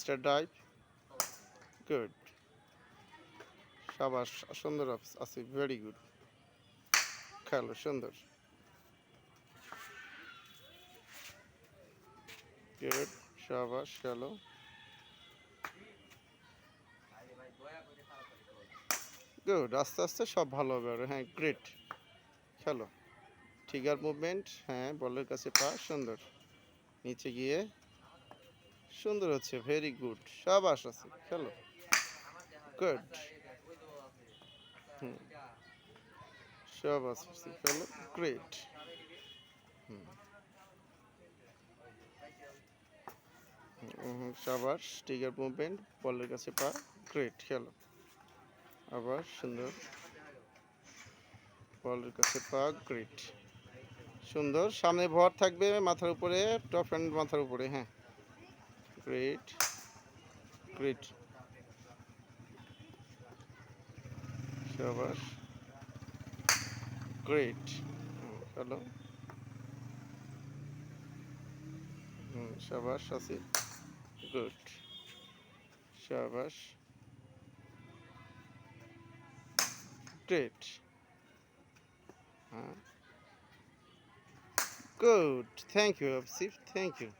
Star dive good সাবাস, সুন্দর আছে ভেরি গুড খেলো, সুন্দর। গুড সাবাস, খেলো। গুড আস্তে আস্তে সব ভালো হবে আর। হ্যাঁ গ্রেট খেলো। ট্রিগার মুভমেন্ট হ্যাঁ বলের কাছে পা, সুন্দর। নিচে গিয়ে সুন্দর হচ্ছে ভেরি গুড সাবাস আছে খেলো। গুড হুম। সাবাস আছে খেলো। গ্রেট সাবাস ট্রিগার মুভমেন্ট বলের কাছে পা। গ্রেট খেলো। আবার সুন্দর। বলের কাছে পা গ্রেট সুন্দর, সামনে ভর থাকবে মাথার উপরে টপ হ্যান্ড মাথার উপরে হ্যাঁ। গ্রেট গ্রেট সাবাস গ্রেট হ্যালো? হুম সাবাস আছে? গুড সাবাস গ্রেট হ্যাঁ গুড থ্যাংক ইউ আফসিফ থ্যাংক ইউ